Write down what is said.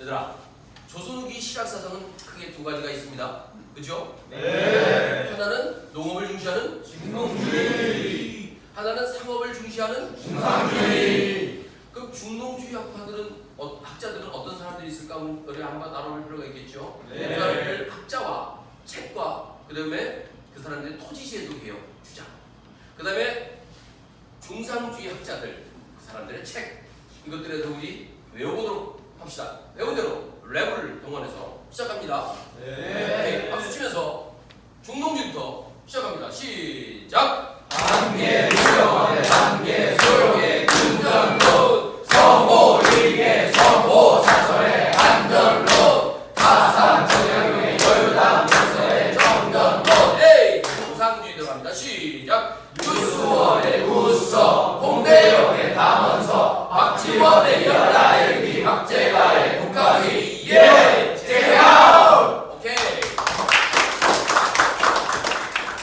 얘들아, 조선 후기 실학 사상은 크게 두 가지가 있습니다. 그죠? 네. 하나는 농업을 중시하는 중농주의. 하나는 상업을 중시하는 중상주의. 그럼 중농주의 학파들은 어, 학자들은 어떤 사람들이 있을까 우리 한번 알아볼 필요가 있겠죠. 네. 그 사람들 학자와 책과 그다음에 그 사람들의 토지시에도 개혁 주장. 그다음에 중상주의 학자들 그 사람들의 책 이것들에서 우리 외워보도록 합시다. 배운 대로 랩을 동원해서 시작합니다. 네, 박수 치면서 중농주의부터 시작합니다. 시작. 단계 유령의 단계 소용의 근전론 서호 일개 서호 사설의 안전론 타산 정약용의 여유당 정서의 정전론 에이 중상주의 들어갑니다. 시작. 유수원의 우서 홍대영의 담원서 박지원의 열라일기 박재가의 국가회의